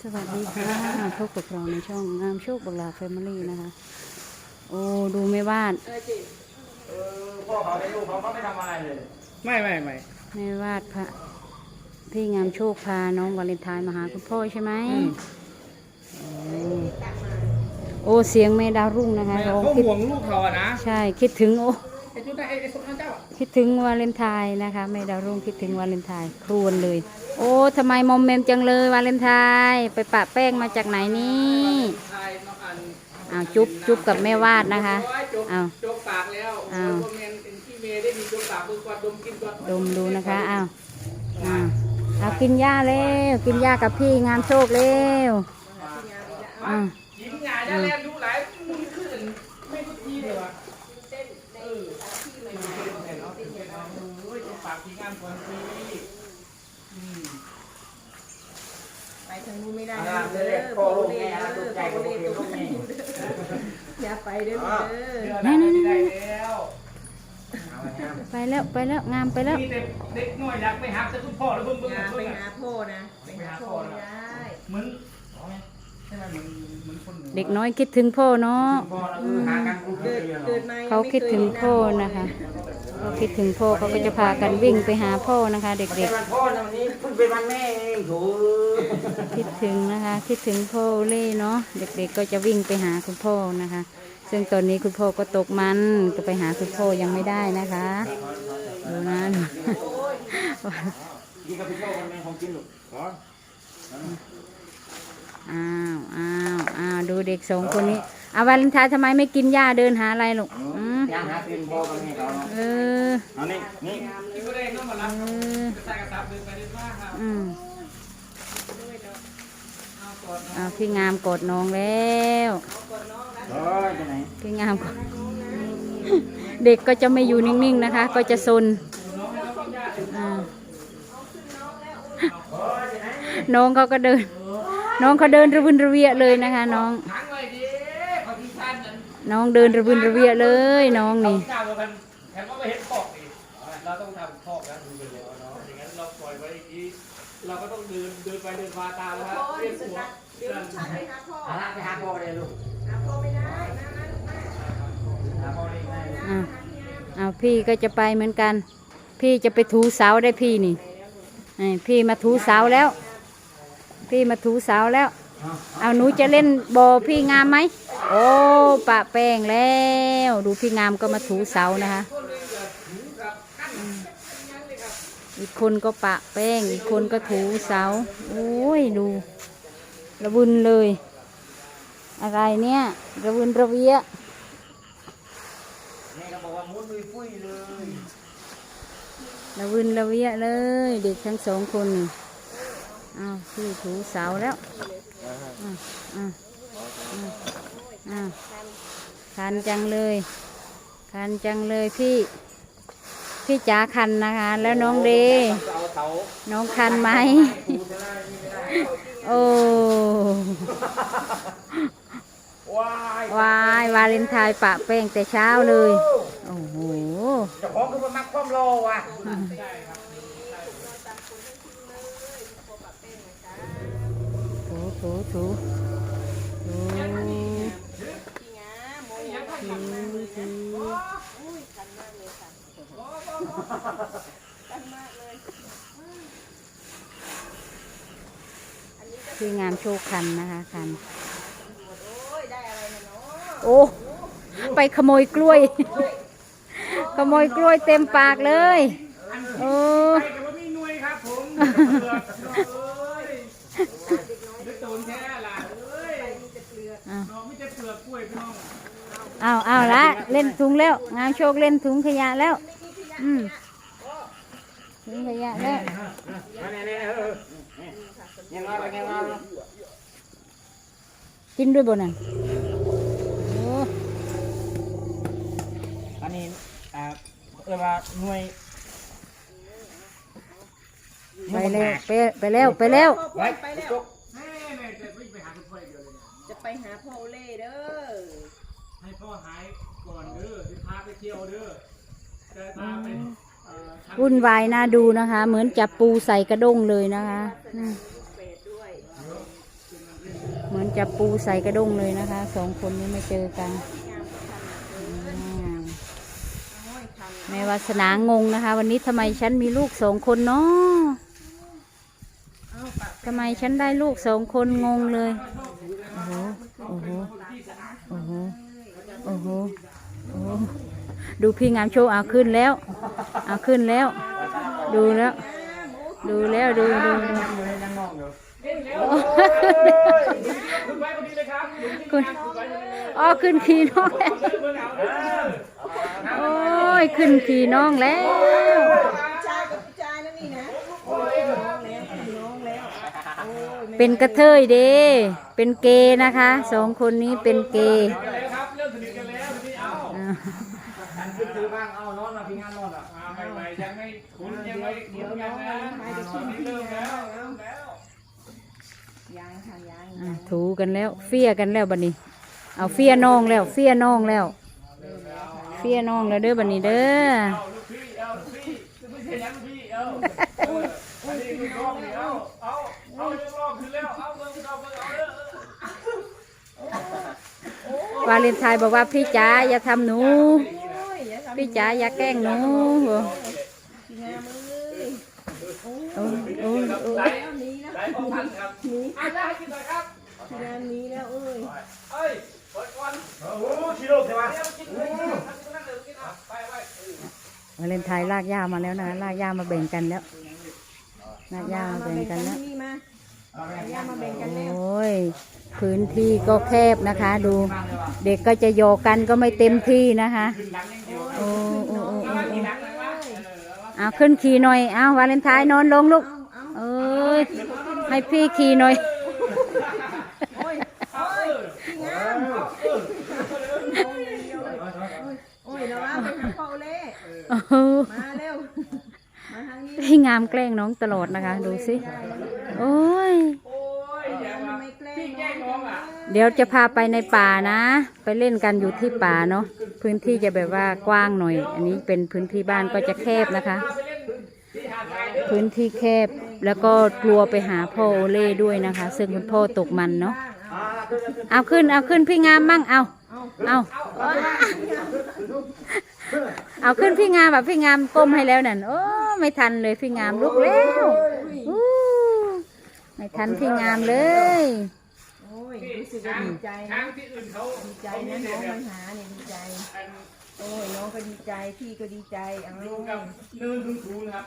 สวัสดีค่ะพบกับเราในช่องงามโชคบังลาแฟมิลี่นะคะ โอ้ดูไม่วาดเออพ่อเขาในลูกเขาเขาไม่ทำอะไรเลย ไม่ไม่ไม่ไม่วาดพระพี่งามโชคพาน้องวาเลนไทน์มาหาคุณพ่อใช่ไหมโอ้โอ้เสียงแม่ดาวรุ่งนะคะไม่ร้องเขาคิดห่วงลูกเขาอะนะ ใช่คิดถึงโอ้ คิดถึงวาเลนไทน์นะคะแม่ดาวรุ่งคิดถึงวาเลนไทน์ครวญเลย โอ้ทำไมมอมแมมจังเลยวาเลนไทน์ไปปะแป้งมาจากไหนนี่ชายน้องอันอ้าวจุ๊บจุ๊บกับแม่วาดนะคะโอ้ยจกอ้าวจกปากแล้วอ้าวโอ้ยเมนเป็นที่เมย์ได้มีจกปากมือกวาดดมกินก่อนดมดูนะคะอ้าวอ้าวเอากินหญ้าเร็วกินหญ้ากับพี่งามโชคเร็วอ้าว ยิ้มงานจะแลนดูหลายมึงขึ้นไม่ทุกทีเลยวะเออเต้นเต้นเนาะเต้นเนาะโอ้ยจกปากทีงานก่อนฟรีอืม รู้ไม่ได้นะเดี๋ยวเรียกพ่อลูกแม่แล้วลูกใจกับลูกเดียวลูกอย่าไปเด้อเด้อเดี๋ยวนะได้แล้วเอาไว้ครับไปแล้วไปแล้วงามไปแล้วมีแต่เด็กน้อยอยากไปหาแต่คุณพ่อแล้วเบิ่งเบิ่งไปหาพ่อนะไปหาพ่อได้เหมือนอ๋อใช่ไหมเหมือนเด็กน้อยคิดถึงพ่อเนาะเขาคิดถึงพ่อนะคะเขาคิดถึงพ่อเขาก็จะพากันวิ่งไปหาพ่อนะคะ เด็กๆวันพ่อวันนี้เพิ่งเป็นวันแม่เองโถ คิดถึงนะคะ คิดถึงพ่อเล่เนาะเด็กๆก็จะวิ่งไปหาคุณพ่อนะคะ ซึ่งตอนนี้คุณพ่อก็ตกมันก็ไปหาคุณพ่อยังไม่ได้นะคะดูนะกินกับพี่โชคมันเป็นของกินลูกขออ้าวอ้าวอ้าวดูเด็กสองคนนี้อาวาเลนไทน์ทำไมไม่กินหญ้าเดินหาอะไรลูกอืมย่างหาเป็นพ่อกับแม่เขาเนาะเออเอานี่นี่กินก็ได้ก็มารับเออใส่กระสับเดินไปเดินมาครับอืม เอาก่อนอ้าวพี่งามกดน้องแล้วเฮ้ยไปไหนพี่งามกดเด็กก็จะไม่อยู่นิ่งๆนะคะ ก็จะซนอ่าน้องเขาก็เดิน น้องเขาเดินระวินระเวียเลยนะคะ น้องทั้งเลยดิขอที่ท่านนั้นน้องเดินระวินระเวียเลย น้องนี่เจ้าเรากันแถมว่าไปเห็นขอกอีกเราต้องทำขอกนะดูไปเลยเนาะอย่างนั้นเราปล่อยไว้อีกทีเราก็ต้องเดินเดินไปเดินมาตามนะฮะพ่อเรีเดี๋ยยกวหัวเดี๋ยวฉันไปหาพ่อหาไปหาพ่อเลยลูกหาพ่อไม่ได้นะนะลูกแม่หาพ่อได้ไงอ้าวอ้าวพี่ก็จะไปเหมือนกัน พี่จะไปถูเสาได้พี่นี่ไอ้พี่มาถูเสาแล้ว พี่มาถูเสาแล้ว เอาหนูจะเล่นบอพี่งามไหม โอ้ปะแป้งแล้ว ดูพี่งามก็มาถูเสานะคะ อีกคนก็ปะแป้ง อีกคนก็ถูเสา โอ้ยดู ระบุนเลย อะไรเนี่ยระบุนระเวียแม่ก็บอกว่ามุดลุยปุ้ยเลยระวินระเวียเลย เด็กทั้งสองคนนี่อ้าวพี่ถูเสาแล้วอ้าวอ้าวอ้าวอ้าวคันจังเลยคันจังเลยพี่พี่จ๋าคันนะคะ แล้วน้องเดเอาเสาน้องคันไหม โอ้ว้าย วายวาเลนไทน์ปะแป้งแต่เช้าเลย โอ้โหเจ้าของคือมันมักความรอว่ะถูถูถูถูถูถู คืองามโชคคันนะคะคันโอ้ ไปขโมยกล้วย ขโมยกล้วยเต็มปากเลย โอ้ไปกับว่ามีหน่วยครับผมเปลือกเอ้ยนึกโดนแท้ล่ะเอ้ยน้องไม่จะเปลือกกล้วยพี่น้องเอาเอาละเล่นถุงแล้ว งามโชคเล่นถุงขยะแล้ว อืมถุงขยะแล้ว นี่นี่เออยังไงยังไง กินด้วยบ่นั่นโอ้อันนี้อ่าเออว่าหน่วยไปแล้วไปไปแล้วไปแล้วพ่อไว้ไปแล้วแม่แม่จะวิ่งไปหาคุณพ่อเดียวเลยเนี่ยจะไปหาพ่อเล่เด้อให้พ่อหายก่อนเด้อจะพาไปเที่ยวเด้อจะพาไปเอ่อทำวุ่นวายน่าดูนะคะ เหมือนจับปูใส่กระด้งเลยนะคะอืม เป็ดด้วย เจับปูใส่กระด้งเลยนะคะสองคนนี้มาเจอกันอืมโอ้ยทำแม่วาสนางงนะคะ วันนี้ทำไมฉันมีลูกสองคนเนาะทำไมฉันได้ลูกสองคนงงเลย โอ้โห โอ้โห โอ้โห โอ้โหโอ้โหดูพี่งามโชว์เอาขึ้นแล้ว เอาขึ้นแล้ว ดูแล้ว ดูแล้วดูดูดู คุณอ๋อขึ้นขี่น้องแล้วโอ้ยขึ้นขี่น้องแล้วเป็นกระเทยเด้เป็นเกย์นะคะสองคนนี้เป็นเกย์ กันแล้ว เฟียกันแล้วบัดนี้ เอาเฟียน้องแล้ว เฟียน้องแล้ว เฟียน้องแล้วเด้อบัดนี้เด้อเอาลูกพี่เอาลูพี่ไม่ใช่ยังพี่เอาเอออันนี้ลูกน้องนี่เอาเอาเอายกลอกขึ้นแล้วเอาเบิ่งเอาเบิ่งเอาเด้อวาเลนไทน์บอกว่าพี่จ๋าอย่าทำหนูโอ้ยอย่าทำพี่จ๋าอย่าแกล้งหนูโอ้ยโอ้ยโอ้ยแล้วห นี้นะได้พ่อพันครับอาจารย์กินหน่อยครับพี่งามหนี้แล้วเอ้ยเอ้ยเปิดก่อนโอ้โหชิโร่ใช่ไหมเดี๋ยวกินเลยท่านก็นั่งเดี๋ยวกินอะไปไปวาเลนไทน์ลากย่ามาแล้วนะลากย่ามาแบ่งกันแล้วลากย่ามาแบ่งกันแล้ว นี่มาเอาย่ามาแบ่งกันแล้วโอ้ยพื้นที่ก็แคบนะคะ ดู เด็กก็จะโยกกันก็ไม่เต็มที่นะคะโอ้โอ้โอ้โอ้โอ้เอาขึ้นขี่หน่อยเอาวาเลนไทน์นอนลงลูกเอาเอาเอ้ยให้พี่ขี่หน่อย โอ้ยโอ้ยพี่งามโอ้ยเราว่าไปหาพ่อเล่ โอ้โห มาเร็ว มาทางนี้ พี่งามแกล้งน้องตลอดนะคะ ดูสิ โอ้ย เดี๋ยวจะพาไปในป่านะ ไปเล่นกันอยู่ที่ป่าเนาะ พื้นที่จะแบบว่ากว้างหน่อย อันนี้เป็นพื้นที่บ้านก็จะแคบนะคะ พื้นที่แคบแล้วก็กลัวไปหาพ่อโอเล่ด้วยนะคะ ซึ่งคุณพ่อตกมันเนาะ เอาขึ้นเอาขึ้นพี่งามมั่งเอา เอาเอาขึ้นพี่งามแบบพี่งามก้มให้แล้วนั่นโอ้ ไม่ทันเลยพี่งามลุกแล้วอู้ไม่ทันพี่งามเลยโอ้ยรู้สึกว่าดีใจช้านะงที่อื่นเขาดีใจนะน้องมาหาเนี่ยดีใจ โอ้ยน้องก็ดีใจพี่ก็ดีใจเอาดูกับเนินทุ่งทูนะครับ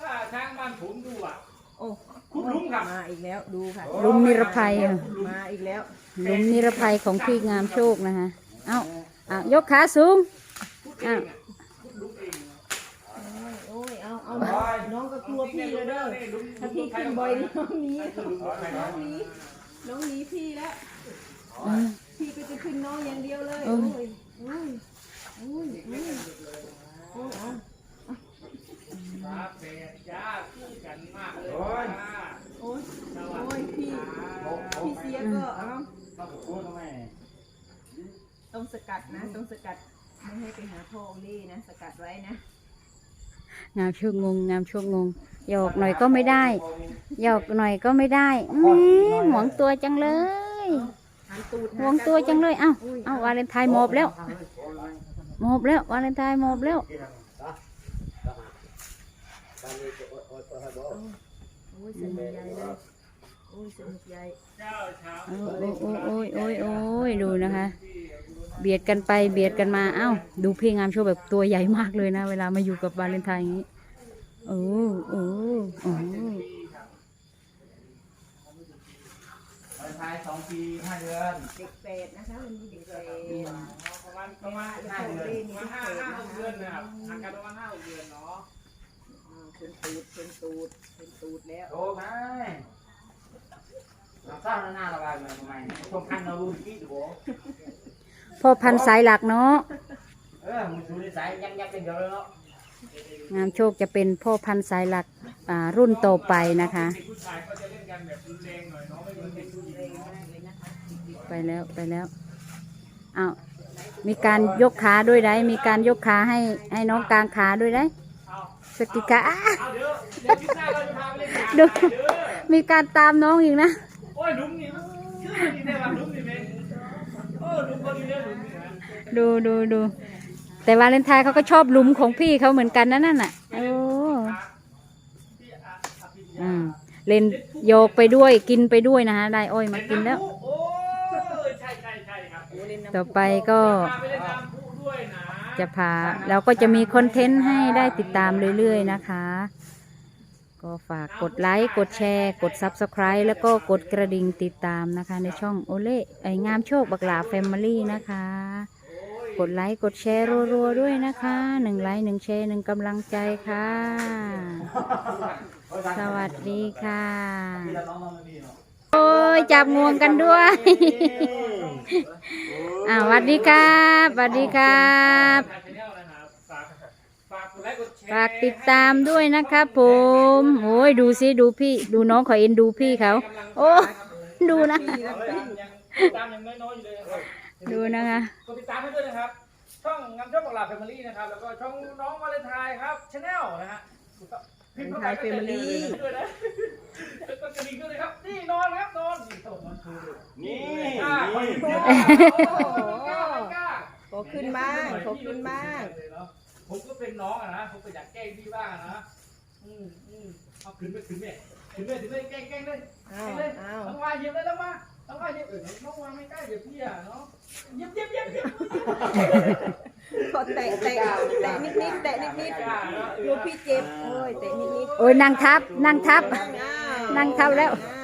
ถ้าช้างบ้านผมดูอะโอ้ขุดหลุมครับมาอีกแล้วดูค่ะลุมนิรภัยอะมาอีกแล้วหลุมนิรภัยของพี่งามโชคนะคะเอาเอายกขาสูงเอาโอ้ย เอาเอาน้องก็กลัวพี่เลยเด้อถ้าพี่ขึ้นบ่อยนี่น้องหนี้น้องหนี้น้องหนี้พี่แล้วอืมพี่ก็จะขึ้นน้องอย่างเดียวเลยโอ้โอ้ยยโอ้ยโอ้ยโอ้ยโอ้ยเอาครับเสียยาคู่กันมากเลยโอ้ยโอ้ยพี่พี่เสียก็เอาต้องพูดทำไมต้องสกัดนะต้องสกัดไม่ให้ไปหาพ่อโอเล่นะ สกัดไว้นะ งามโชคงงงามโชคงงหยอกหน่อยก็ไม่ได้หยอกหน่อยก็ไม่ได้แหมหวงตัวจังเลยหันตูดหวงตัวจังเลยเอ้าเอ้าวาเลนไทน์หมอบแล้วหมอบแล้ววาเลนไทน์หมอบแล้วโอ้ยสนุกใหญ่เลย โอ้ยสนุกใหญ่โอ้ยโอ้ยโอ้ยโอ้ยดูนะคะ เบียดกันไปเบียดกันมาเอ้าดูเพี่งามโชว์แบบตัวใหญ่มากเลยนะ เวลามาอยู่กับวาเลนไทน์อย่างนี้โอ้โอ้โอ้วันท้ายสองปีห้าเดือนเด็กเปรตนะคะวันนี้เด็กเปรตประมาณประมาณพ่อโอเล่นี่ประมาณห้าเปรตห้าหนะกเดือนนะครับห่างกันประมาณห้าหกเดือนเนาะอ่าเป็นตูดเป็นตูดเป็นตูดแล้วโอ้ไง เราสร้างหน้าระบายมาทำไมชมพันเราดูที่ดูพ่อพันธุ์สายหลักเนาะเออมึงดูนิสัยยังยักเป็นเดียวเลยเนาะงามโชคจะเป็นพ่อพันธุ์สายหลักอ่ารุ่นต่อไปนะคะเด็กผู้ชายก็จะเล่นกันแบบรุนแรงหน่อยเนาะไม่เหมือนเด็กผู้หญิงเนาะไปแล้วไปแล้วอ้าวมีการยกขาด้วยได้มีการยกขาให้ให้น้องกลางขาด้วยได้เอาสกิกาอ้าเอาเดี๋ยวเดี๋ยวคลิปหน้าเราจะพาไปเล่นดูน้ำเด้อ มีการตามน้องอีกนะ โอ้ยหลุมนี่คือนี่ได้ว่าลุงนี่แม่โอ้ลุงคนนี้เด้อลุงนี่นะดูดูดู แต่วาเลนไทน์เขาก็ชอบหลุมของพี่เขาเหมือนกันนะนั่นน่ะโอ้ที่อาอภิญอืญามเล่นโยกไปด้วยกินไปด้วยนะฮะ ได้อ้อยมากินแล้ว โอ้ยใช่ใช่ใช่ครับต่อไปก็พาไปเล่นน้ำพุด้วยนะ จะพาเราก็จะมีคอนเทนต์ให้ได้ติดตามเรื่อยๆนะคะ ก็ฝากกดไลค์ กดแชร์ กด Subscribe แล้วก็กดกระดิ่งติดตามนะคะ ในช่องโอเล่ไองามโชคบักหลาแฟมิลี่นะคะ กดไลค์ กดแชร์รัวๆด้วยนะคะหนึ่งไลค์หนึ่งแชร์หนึ่งกำลังใจค่ะ สวัสดีค่ะ โอ้ย จับงวงกันด้วย อ่าสวัสดีครับสวัสดีครับฝากชแนลนะ ฝากกดไลค์กดแชร์ฝากติดตามด้วยนะครับผมโอ้ยดูสิดูพี่ดูน้องขอเอ็นดูพี่เขา โอ้ดูนะยังตามยังน้อยๆอยู่เลยนะครับดูนะคะกดติดตามให้ด้วยนะครับ ช่องงามช่องบักหลาแฟมิลี่นะครับ แล้วก็ช่องน้องวาเลนไทน์ครับชาแนลนะฮะพิมพ์เข้าไปก็จะเจอเลยด้วยนะแล้วก็จะมีด้วยนะครับ นี่นอนครับนอนนี่โตนอนคือนี่กล้าคอยนี่เดียวกล้ากล้าขอขึ้นบ้างขอขึ้นบ้าง ผมก็เป็นน้องอะนะผมก็อยากแกล้งพี่บ้างอะนะอืมอืมเอาขึ้นไปขึ้นไปขึ้นไปขึ้นไปแกล้งแกล้งเลยอ้าวแกล้งเลยอ้าว ต้องวายเหยียบเลยต้องมาต้องวายเหยียบเออน้องวายไม่กล้าเหยียบพี่อะเนาะเหยียบเหยียบเหยียบเหยียบขอแตะแตะแตะนิดนิดๆแตะนิดนิดๆกลัวพี่เจ็บโอ้ยแตะนิดนิดโอ้ยนั่งทับ นั่งทับๆอ้าวนั่งทับแล้วอ้า